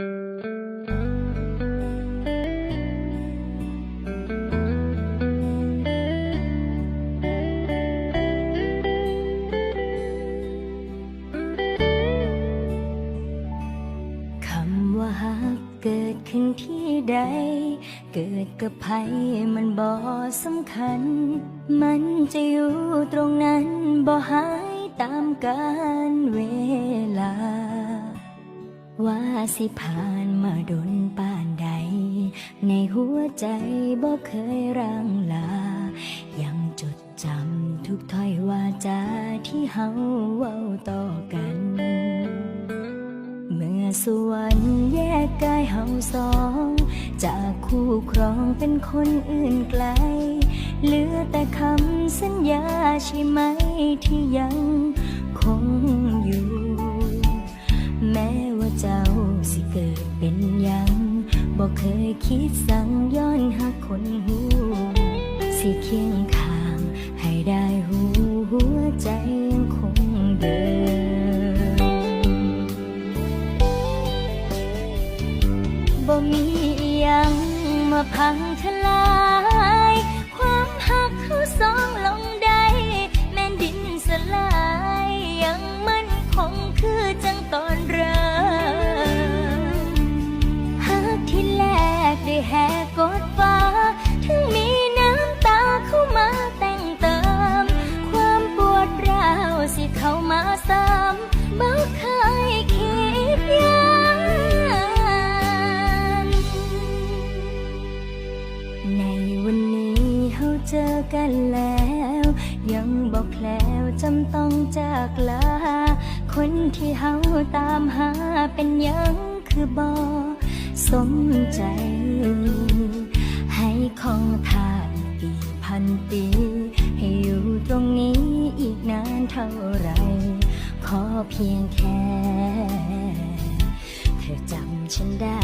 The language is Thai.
คำว่าฮักเกิดขึ้นที่ใด เกิดกับใครมันบ่สำคัญ มันจะอยู่ตรงนั้นบ่หายตามกาลเวลา ว่าสิผ่านมาดนป่านใด ในหัวใจบ่เคยรังลา ยังจดจำทุกถ้อยวาจาที่เฮาเว้าต่อกัน เมื่อสวรรค์แยกกายเฮาสอง จากคู่ครองเป็นคนอื่นไกล เหลือแต่คำสัญญาใช่ไหมที่ยังคงอยู่ แม้ว่าเจ้า สิเกิดเป็นยังบอกเคยคิดสั่งย้อนหักคนหูสิเคียงข้าง ให้ได้หูหัวใจยังคงเดิมบ่มีอยังมาพังทลาย เจอกันแล้ว ยังบอกแล้วจำต้องจากลา คนที่เฮาตามหาเป็นยังคือบอสมใจ ให้ของทานปีพันปี ให้อยู่ตรงนี้อีกนานเท่าไหรขอเพียงแค่ เธอจำฉันได้